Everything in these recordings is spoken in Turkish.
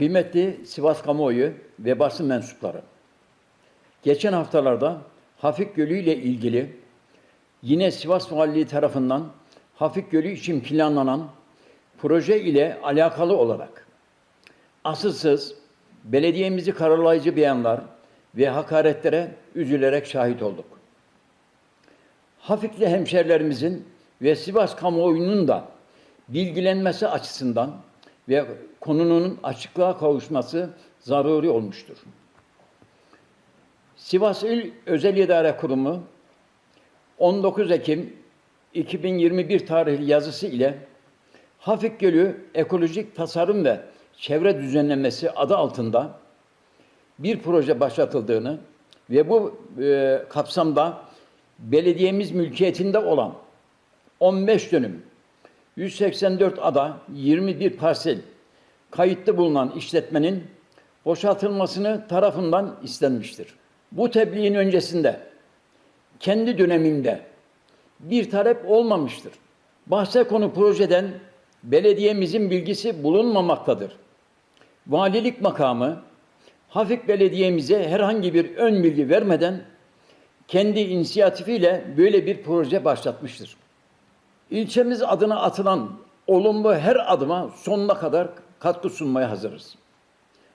Kıymetli Sivas kamuoyu ve basın mensupları. Geçen haftalarda Hafik Gölü ile ilgili yine Sivas Valiliği tarafından Hafik Gölü için planlanan proje ile alakalı olarak asılsız belediyemizi karalayıcı beyanlar ve hakaretlere üzülerek şahit olduk. Hafikli hemşerilerimizin ve Sivas kamuoyunun da bilgilenmesi açısından ve konunun açıklığa kavuşması zaruri olmuştur. Sivas İl Özel İdare Kurumu 19 Ekim 2021 tarihli yazısı ile Hafik Gölü Ekolojik Tasarım ve Çevre Düzenlemesi adı altında bir proje başlatıldığını ve bu e, kapsamda belediyemiz mülkiyetinde olan 15 dönüm 184 ada 21 parsel kayıtlı bulunan işletmenin boşaltılmasını tarafından istenmiştir. Bu tebliğin öncesinde kendi dönemimde bir talep olmamıştır. Bahse konu projeden belediyemizin bilgisi bulunmamaktadır. Valilik makamı Hafik Belediye'mize herhangi bir ön bilgi vermeden kendi inisiyatifiyle böyle bir proje başlatmıştır. İlçemiz adına atılan olumlu her adıma sonuna kadar katkı sunmaya hazırız.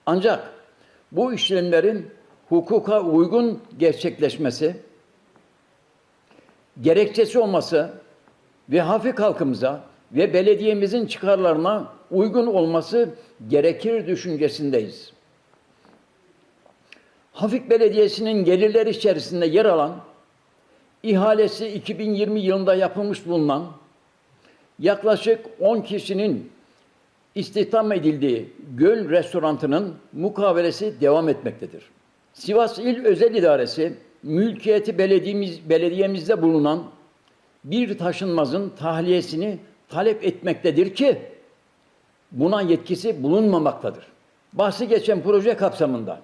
Ancak bu işlemlerin hukuka uygun gerçekleşmesi, gerekçesi olması ve hafif halkımıza ve belediyemizin çıkarlarına uygun olması gerekir düşüncesindeyiz. Hafik Belediyesi'nin gelirleri içerisinde yer alan, ihalesi 2020 yılında yapılmış bulunan yaklaşık 10 kişinin istihdam edildiği Göl Restorantı'nın mukavelesi devam etmektedir. Sivas İl Özel İdaresi, mülkiyeti belediyemiz, belediyemizde bulunan bir taşınmazın tahliyesini talep etmektedir ki buna yetkisi bulunmamaktadır. Bahsi geçen proje kapsamında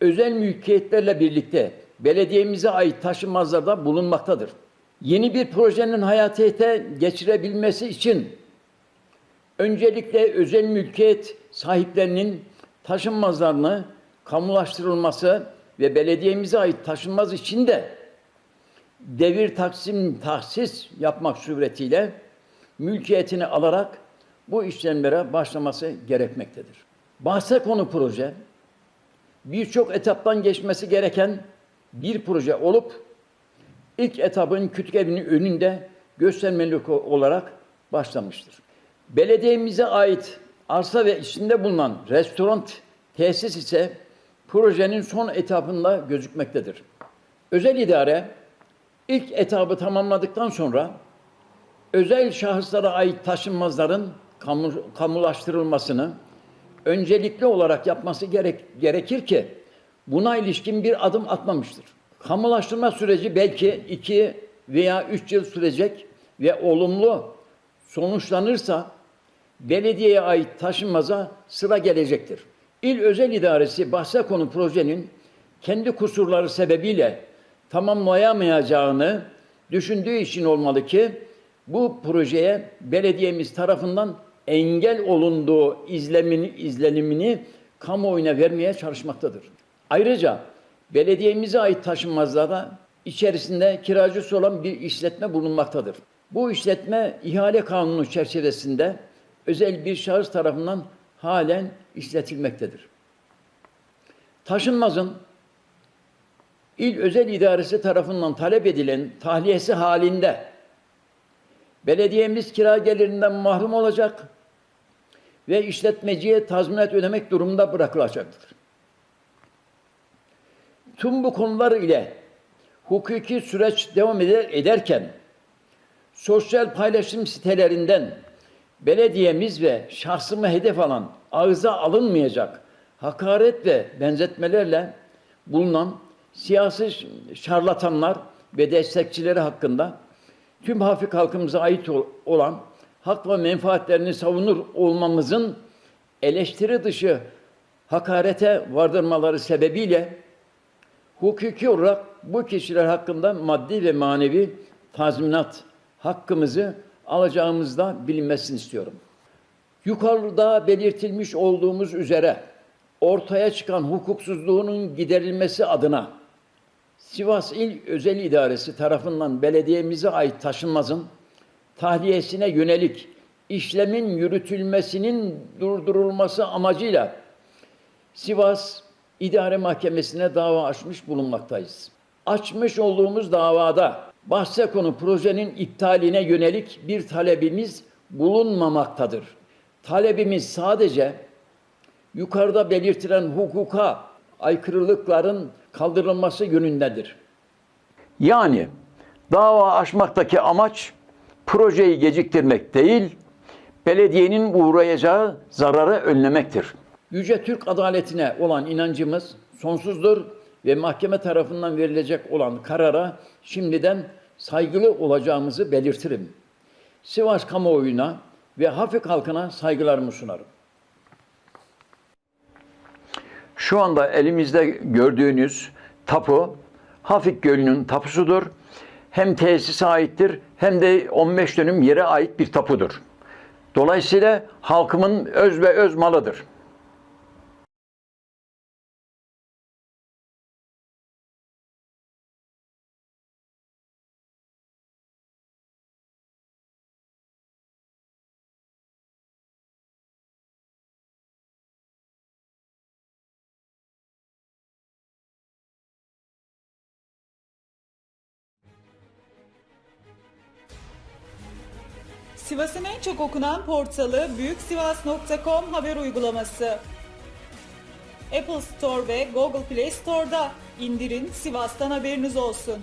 özel mülkiyetlerle birlikte belediyemize ait taşınmazlarda bulunmaktadır. Yeni bir projenin hayatiyete geçirebilmesi için öncelikle özel mülkiyet sahiplerinin taşınmazlarını kamulaştırılması ve belediyemize ait taşınmaz için de devir taksim tahsis yapmak suretiyle mülkiyetini alarak bu işlemlere başlaması gerekmektedir. Bahse konu proje birçok etaptan geçmesi gereken bir proje olup ilk etapın kütük evinin önünde göstermelik olarak başlamıştır. Belediyemize ait arsa ve içinde bulunan restoran tesis ise projenin son etapında gözükmektedir. Özel idare ilk etabı tamamladıktan sonra özel şahıslara ait taşınmazların kamu, kamulaştırılmasını öncelikli olarak yapması gerek, gerekir ki buna ilişkin bir adım atmamıştır. Kamulaştırma süreci belki iki veya üç yıl sürecek ve olumlu sonuçlanırsa belediyeye ait taşınmaza sıra gelecektir. İl Özel İdaresi bahse konu projenin kendi kusurları sebebiyle tamamlayamayacağını düşündüğü için olmalı ki bu projeye belediyemiz tarafından engel olunduğu izlemini, izlenimini kamuoyuna vermeye çalışmaktadır. Ayrıca belediyemize ait taşınmazlarda içerisinde kiracısı olan bir işletme bulunmaktadır. Bu işletme ihale kanunu çerçevesinde özel bir şahıs tarafından halen işletilmektedir. Taşınmazın il özel idaresi tarafından talep edilen tahliyesi halinde belediyemiz kira gelirinden mahrum olacak ve işletmeciye tazminat ödemek durumunda bırakılacaktır. Tüm bu konular ile hukuki süreç devam eder, ederken sosyal paylaşım sitelerinden belediyemiz ve şahsımı hedef alan ağza alınmayacak hakaret ve benzetmelerle bulunan siyasi şarlatanlar ve destekçileri hakkında tüm hafif halkımıza ait olan hak ve menfaatlerini savunur olmamızın eleştiri dışı hakarete vardırmaları sebebiyle hukuki olarak bu kişiler hakkında maddi ve manevi tazminat hakkımızı alacağımızda bilinmesini istiyorum. Yukarıda belirtilmiş olduğumuz üzere ortaya çıkan hukuksuzluğunun giderilmesi adına Sivas İl Özel İdaresi tarafından belediyemize ait taşınmazın tahliyesine yönelik işlemin yürütülmesinin durdurulması amacıyla Sivas İdare Mahkemesi'ne dava açmış bulunmaktayız. Açmış olduğumuz davada bahse konu projenin iptaline yönelik bir talebimiz bulunmamaktadır. Talebimiz sadece yukarıda belirtilen hukuka aykırılıkların kaldırılması yönündedir. Yani dava açmaktaki amaç projeyi geciktirmek değil, belediyenin uğrayacağı zararı önlemektir. Yüce Türk adaletine olan inancımız sonsuzdur ve mahkeme tarafından verilecek olan karara şimdiden saygılı olacağımızı belirtirim. Sivas kamuoyuna ve Hafik halkına saygılarımı sunarım. Şu anda elimizde gördüğünüz tapu Hafik Gölü'nün tapusudur. Hem tesise aittir hem de 15 dönüm yere ait bir tapudur. Dolayısıyla halkımın öz ve öz malıdır. Sivas'ın en çok okunan portalı büyüksivas.com haber uygulaması. Apple Store ve Google Play Store'da indirin Sivas'tan haberiniz olsun.